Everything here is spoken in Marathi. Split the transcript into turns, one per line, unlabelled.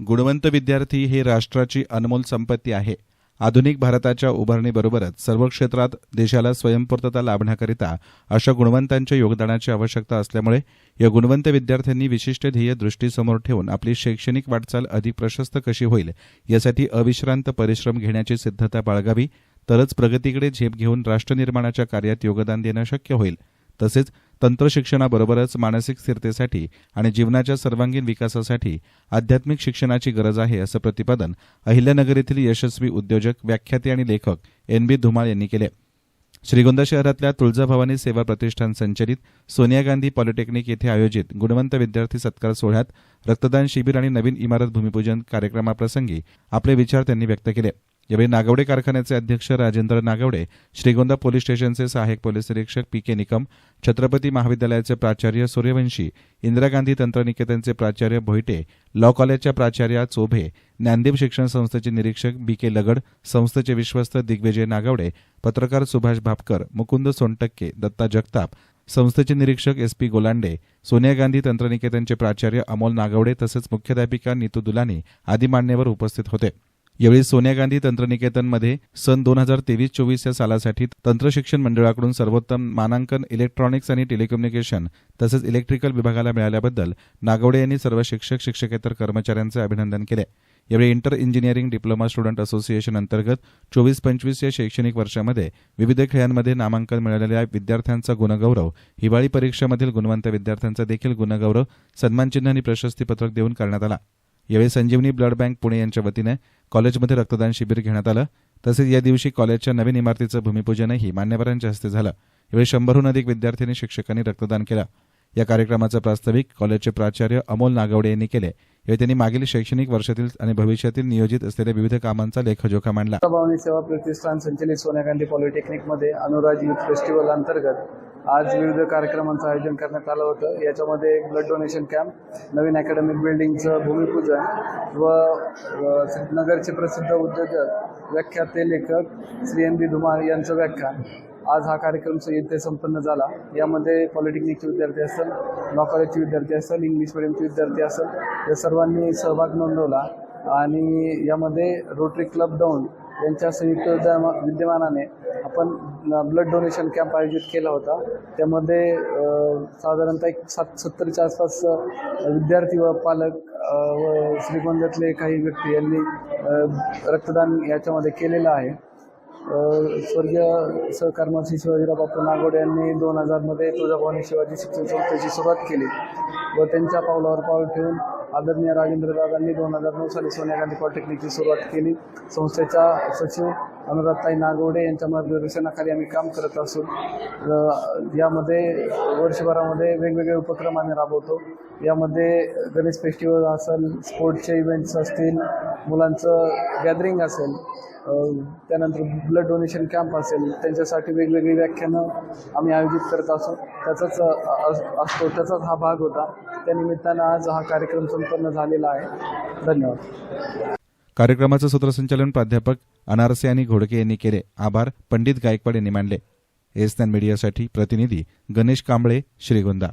गुणवंत विद्यार्थी हे राष्ट्राची अनमोल संपत्ती आहे. आधुनिक भारताच्या उभारणीबरोबरच सर्व क्षेत्रात देशाला स्वयंपूर्तता लाभण्याकरिता अशा गुणवंतांच्या योगदानाची आवश्यकता असल्यामुळे या गुणवंत विद्यार्थ्यांनी विशिष्ट ध्येय दृष्टीसमोर ठेवून आपली शैक्षणिक वाटचाल अधिक प्रशस्त कशी होईल यासाठी अविश्रांत परिश्रम घेण्याची सिद्धता बाळगावी तरच प्रगतीकडे झेप घेऊन राष्ट्रनिर्माणाच्या कार्यात योगदान देणं शक्य होईल. तसेच तंत्रशिक्षणाबरोबरच मानसिक स्थिरतेसाठी आणि जीवनाच्या सर्वांगीण विकासासाठी आध्यात्मिक शिक्षणाची गरज आहे असं प्रतिपादन अहिल्यानगर येथील यशस्वी उद्योजक व्याख्याते आणि लेखक एन बी धुमाळ यांनी केले. श्रीगोंदा शहरातल्या तुळजाभवानी सेवा प्रतिष्ठान संचलित सोनिया गांधी पॉलिटेक्निक येथे आयोजित गुणवंत विद्यार्थी सत्कार सोहळ्यात रक्तदान शिबिर आणि नवीन इमारत भूमिपूजन कार्यक्रमाप्रसंगी आपले विचार त्यांनी व्यक्त केले. यावेळी नागवडे कारखान्याचे अध्यक्ष राजेंद्र नागवडे श्रीगोंदा पोलीस स्टेशनचे सहाय्यक पोलीस निरीक्षक पी के निकम छत्रपती महाविद्यालयाचे प्राचार्य सूर्यवंशी इंदिरा गांधी तंत्रनिकेतनचे प्राचार्य भोईटे लॉ कॉलेजच्या प्राचार्या चोभे ज्ञानदेव शिक्षण संस्थेचे निरीक्षक बी के लगड संस्थेचे विश्वस्त दिग्विजय नागवडे पत्रकार सुभाष भापकर मुकुंद सोनटक्के दत्ता जगताप संस्थेचे निरीक्षक एस पी गोलांडे सोनिया गांधी तंत्रनिकेतनचे प्राचार्य अमोल नागवडे तसेच मुख्याध्यापिका नीतू दुलानी आदी मान्यवर उपस्थित होते. यावेळी सोनिया गांधी तंत्रनिकेतनमध्ये सन दोन हजार तेवीस चोवीस या सालासाठी तंत्रशिक्षण मंडळाकडून सर्वोत्तम मानांकन इलेक्ट्रॉनिक्स आणि टेलिकम्युनिकेशन तसेच इलेक्ट्रिकल विभागाला मिळाल्याबद्दल नागवडे यांनी सर्व शिक्षक शिक्षकेतर कर्मचाऱ्यांचे अभिनंदन केले. यावेळी inter engineering diploma student association अंतर्गत चोवीस पंचवीस या शैक्षणिक वर्षामध्ये विविध खेळांमध्ये नामांकन मिळालेल्या विद्यार्थ्यांचा गुणगौरव हिवाळी परीक्षेमधील गुणवंत विद्यार्थ्यांचा देखील गुणगौरव सन्मानचिन्ह आणि प्रशस्तीपत्रक देऊन करण्यात आला. यावेळी संजीवनी ब्लड बँक पुणे यांच्या वतीने कॉलेजमध्ये रक्तदान शिबिर घेण्यात आलं. तसेच या दिवशी कॉलेजच्या नवीन इमारतीचं भूमिपूजनही मान्यवरांच्या हस्ते झालं. यावेळी शंभरहून अधिक विद्यार्थ्यांनी शिक्षकांनी रक्तदान केलं. या कार्यक्रमाचं प्रास्ताविक कॉलेजचे प्राचार्य अमोल नागवडे यांनी केले. यावेळी त्यांनी मागील शैक्षणिक वर्षातील आणि भविष्यातील नियोजित असलेल्या विविध कामांचा लेखजोखा मांडला.
भावनी सेवा प्रतिष्ठान संचलित सोनिया गांधी पॉलिटेक्निकमध्ये अनुराज युथ फेस्टिवल अंतर्गत आज विविध कार्यक्रमांचं आयोजन करण्यात आलं होतं. याच्यामध्ये एक ब्लड डोनेशन कॅम्प नवीन अकॅडमिक बिल्डिंगचं भूमिपूजन व नगरचे प्रसिद्ध उद्योजक व्याख्याते लेखक श्री एन बी धुमाळ यांचं व्याख्यान. आज हा कार्यक्रम इथे संपन्न झाला. यामध्ये पॉलिटेक्निकचे विद्यार्थी असेल लॉ कॉलेजचे विद्यार्थी असेल इंग्लिश मिडियमचे विद्यार्थी असेल या सर्वांनी सहभाग नोंदवला. आणि यामध्ये रोटरी क्लब डाऊन यांच्या संयुक्त विद्यमा विद्यमानाने आपण ब्लड डोनेशन कॅम्प आयोजित केला होता. त्यामध्ये साधारणतः एक सात सत्तरच्या आसपास विद्यार्थी व पालक व श्रीगोंद्यातले काही व्यक्ती यांनी रक्तदान याच्यामध्ये केलेलं आहे. स्वर्गीय सहकर्मचारी शिवाजीराव बापू नागोडे यांनी दोन हजारमध्ये तुळजाभवानी शिवाजी शिक्षण संस्थेची सुरुवात केली व त्यांच्या पावलावर पाऊल ठेवून आदरणीय राजेंद्र दादांनी दोन हजार नऊ साली सोनिया गांधी पॉलिटेक्निकची सुरुवात केली. संस्थेच्या सचिव अनुराधताई नागवडे यांच्या मार्गदर्शनाखाली आम्ही काम करत असून यामध्ये वर्षभरामध्ये वेगवेगळे उपक्रम आम्ही राबवतो. यामध्ये गणेश फेस्टिवल असेल स्पोर्ट्सचे इव्हेंट्स असतील मुलांचं गॅदरिंग असेल त्यानंतर ब्लड डोनेशन कॅम्प असेल त्यांच्यासाठी वेगवेगळी व्याख्यानं आम्ही आयोजित करत असो. त्याचाच असतो त्याचाच हा भाग होता. त्यानिमित्तानं आज हा कार्यक्रम संपन्न झालेला आहे. धन्यवाद.
कार्यक्रमाचं सूत्रसंचालन प्राध्यापक अनारसे आणि घोडके यांनी केले. आभार. पंडित गायकवाड यांनी मानले एसनॅन मीडियासाठी प्रतिनिधी गणेश कांबळे श्रीगोंदा.